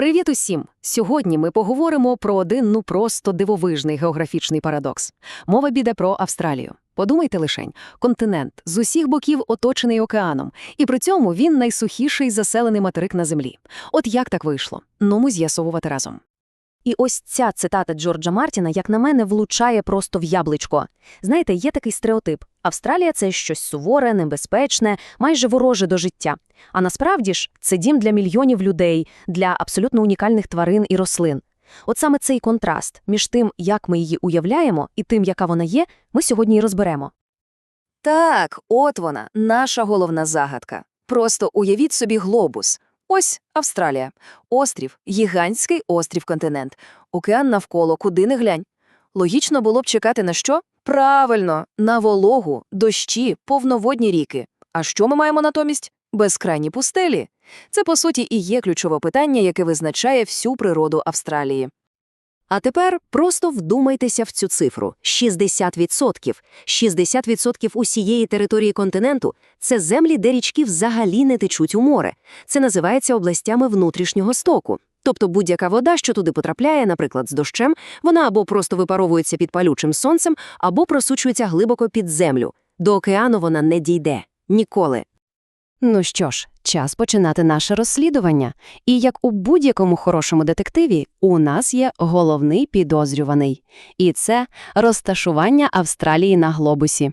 Привіт усім! Сьогодні ми поговоримо про один ну просто дивовижний географічний парадокс. Мова біде про Австралію. Подумайте лишень, континент з усіх боків оточений океаном, і при цьому він найсухіший заселений материк на землі. От як так вийшло? Ну, ми з'ясовувати разом. І ось ця цитата Джорджа Мартіна, як на мене, влучає просто в яблучко. Знаєте, є такий стереотип: Австралія це щось суворе, небезпечне, майже вороже до життя. А насправді ж це дім для мільйонів людей, для абсолютно унікальних тварин і рослин. От саме цей контраст між тим, як ми її уявляємо, і тим, яка вона є, ми сьогодні і розберемо. Так, от вона, наша головна загадка. Просто уявіть собі глобус. Ось Австралія. Острів, гігантський острів-континент. Океан навколо, куди не глянь. Логічно було б чекати на що? Правильно, на вологу, дощі, повноводні ріки. А що ми маємо натомість? Безкрайні пустелі. Це, по суті, і є ключове питання, яке визначає всю природу Австралії. А тепер просто вдумайтеся в цю цифру: 60%. 60% усієї території континенту це землі, де річки взагалі не течуть у море. Це називається областями внутрішнього стоку. Тобто будь-яка вода, що туди потрапляє, наприклад, з дощем, вона або просто випаровується під палючим сонцем, або просучується глибоко під землю. До океану вона не дійде. Ніколи. Ну що ж, час починати наше розслідування. І як у будь-якому хорошому детективі, у нас є головний підозрюваний. І це розташування Австралії на глобусі.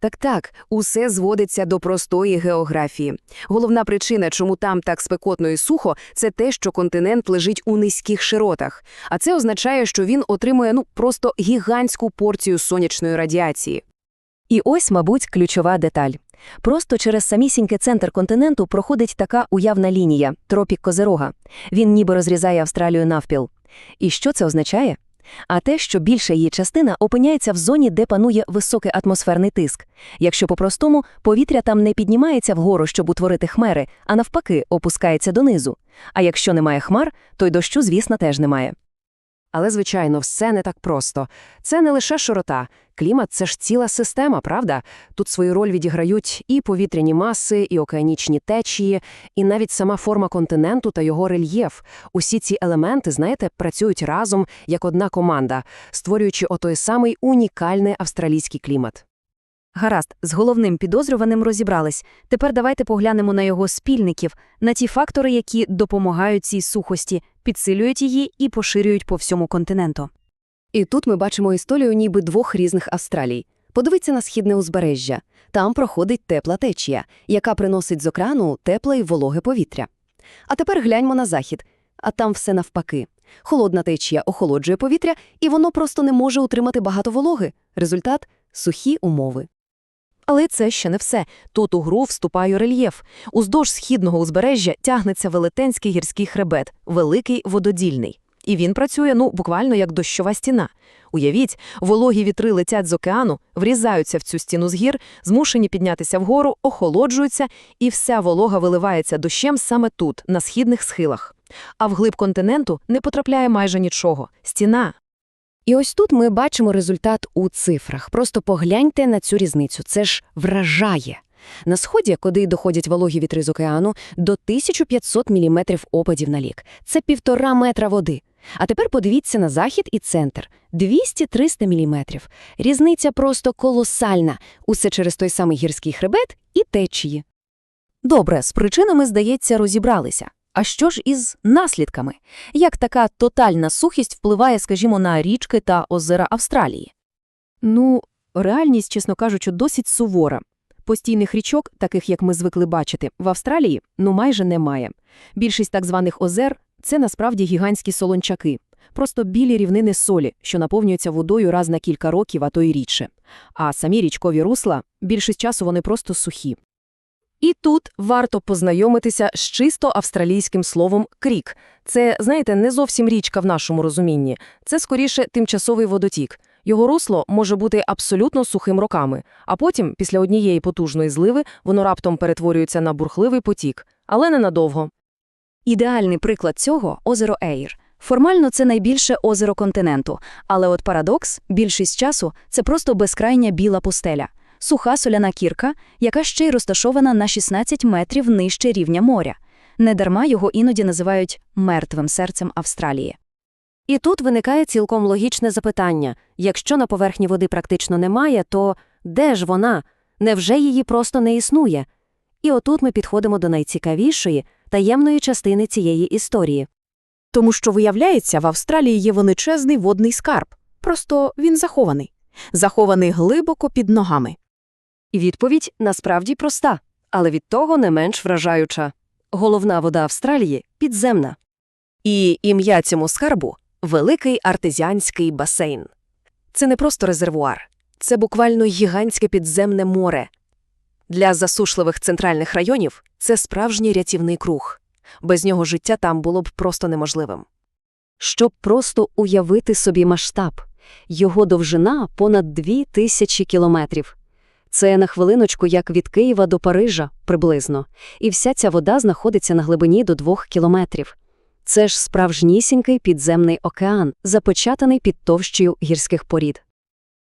Так-так, усе зводиться до простої географії. Головна причина, чому там так спекотно і сухо, це те, що континент лежить у низьких широтах. А це означає, що він отримує ну просто гігантську порцію сонячної радіації. І ось, мабуть, ключова деталь. Просто через самісінький центр континенту проходить така уявна лінія – тропік Козерога. Він ніби розрізає Австралію навпіл. І що це означає? А те, що більша її частина опиняється в зоні, де панує високий атмосферний тиск. Якщо по-простому, повітря там не піднімається вгору, щоб утворити хмери, а навпаки, опускається донизу. А якщо немає хмар, то й дощу, звісно, теж немає. Але, звичайно, все не так просто. Це не лише широта. Клімат це ж ціла система, правда? Тут свою роль відіграють і повітряні маси, і океанічні течії, і навіть сама форма континенту та його рельєф. Усі ці елементи, знаєте, працюють разом як одна команда, створюючи отой самий унікальний австралійський клімат. Гаразд, з головним підозрюваним розібрались. Тепер давайте поглянемо на його спільників, на ті фактори, які допомагають цій сухості, підсилюють її і поширюють по всьому континенту. І тут ми бачимо історію ніби двох різних Австралій. Подивіться на східне узбережжя. Там проходить тепла течія, яка приносить з окрану тепле й вологе повітря. А тепер гляньмо на захід, а там все навпаки. Холодна течія охолоджує повітря, і воно просто не може утримати багато вологи. Результат сухі умови. Але це ще не все. Тут у гру вступає рельєф. Уздовж східного узбережжя тягнеться велетенський гірський хребет, великий вододільний. І він працює, ну, буквально як дощова стіна. Уявіть, вологі вітри летять з океану, врізаються в цю стіну з гір, змушені піднятися вгору, охолоджуються, і вся волога виливається дощем саме тут, на східних схилах. А вглиб континенту не потрапляє майже нічого. Стіна. І ось тут ми бачимо результат у цифрах. Просто погляньте на цю різницю. Це ж вражає. На сході, куди доходять вологі вітри з океану, до 1500 мм опадів на лік. Це півтора метра води. А тепер подивіться на захід і центр – 200-300 мм. Різниця просто колосальна. Усе через той самий гірський хребет і течії. Добре, з причинами, здається, розібралися. А що ж із наслідками? Як така тотальна сухість впливає, скажімо, на річки та озера Австралії? Ну, реальність, чесно кажучи, досить сувора. Постійних річок, таких як ми звикли бачити, в Австралії ну майже немає. Більшість так званих озер це насправді гігантські солончаки, просто білі рівнини солі, що наповнюються водою раз на кілька років, а то й рідше. А самі річкові русла більшість часу вони просто сухі. І тут варто познайомитися з чисто австралійським словом крік. Це, знаєте, не зовсім річка в нашому розумінні, це скоріше тимчасовий водотік. Його русло може бути абсолютно сухим роками, а потім, після однієї потужної зливи, воно раптом перетворюється на бурхливий потік, але ненадовго. Ідеальний приклад цього – озеро Ейр. Формально це найбільше озеро континенту, але от парадокс – більшість часу – це просто безкрайня біла пустеля. Суха соляна кірка, яка ще й розташована на 16 метрів нижче рівня моря. Недарма його іноді називають «мертвим серцем Австралії». І тут виникає цілком логічне запитання. Якщо на поверхні води практично немає, то де ж вона? Невже її просто не існує? І отут ми підходимо до найцікавішої, таємної частини цієї історії. Тому що, виявляється, в Австралії є величезний водний скарб. Просто він захований. Захований глибоко під ногами. Відповідь насправді проста, але від того не менш вражаюча. Головна вода Австралії – підземна. І ім'я цьому скарбу – Великий артезіанський басейн. Це не просто резервуар, це буквально гігантське підземне море. Для засушливих центральних районів це справжній рятівний круг. Без нього життя там було б просто неможливим. Щоб просто уявити собі масштаб, його довжина понад дві тисячі кілометрів. Це на хвилиночку як від Києва до Парижа приблизно, і вся ця вода знаходиться на глибині до двох кілометрів. Це ж справжнісінький підземний океан, запечатаний під товщею гірських порід.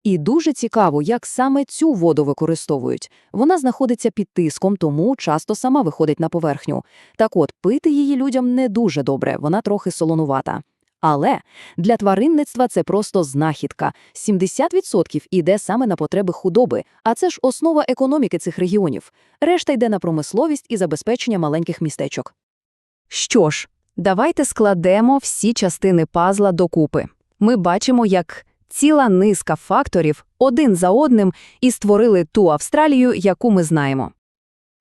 І дуже цікаво, як саме цю воду використовують. Вона знаходиться під тиском, тому часто сама виходить на поверхню. Так от, пити її людям не дуже добре, вона трохи солонувата. Але для тваринництва це просто знахідка. 70% іде саме на потреби худоби, а це ж основа економіки цих регіонів. Решта йде на промисловість і забезпечення маленьких містечок. Що ж, давайте складемо всі частини пазла докупи. Ми бачимо, як ціла низка факторів один за одним і створили ту Австралію, яку ми знаємо.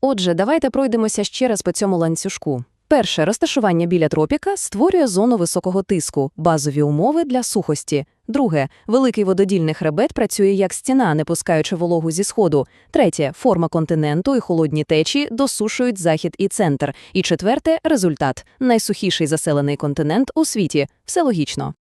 Отже, давайте пройдемося ще раз по цьому ланцюжку. Перше, розташування біля тропіка створює зону високого тиску, базові умови для сухості. Друге, великий вододільний хребет працює як стіна, не пускаючи вологу зі сходу. Третє, форма континенту і холодні течії досушують захід і центр. І четверте, результат найсухіший заселений континент у світі. Все логічно.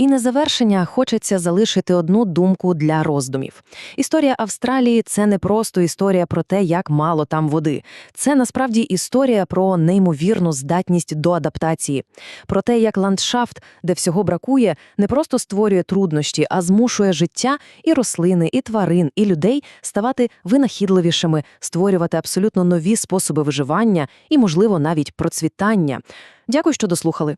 І на завершення хочеться залишити одну думку для роздумів. Історія Австралії це не просто історія про те, як мало там води. Це насправді історія про неймовірну здатність до адаптації, про те, як ландшафт, де всього бракує, не просто створює труднощі, а змушує життя і рослини, і тварин, і людей ставати винахідливішими, створювати абсолютно нові способи виживання і, можливо, навіть процвітання. Дякую, що дослухали.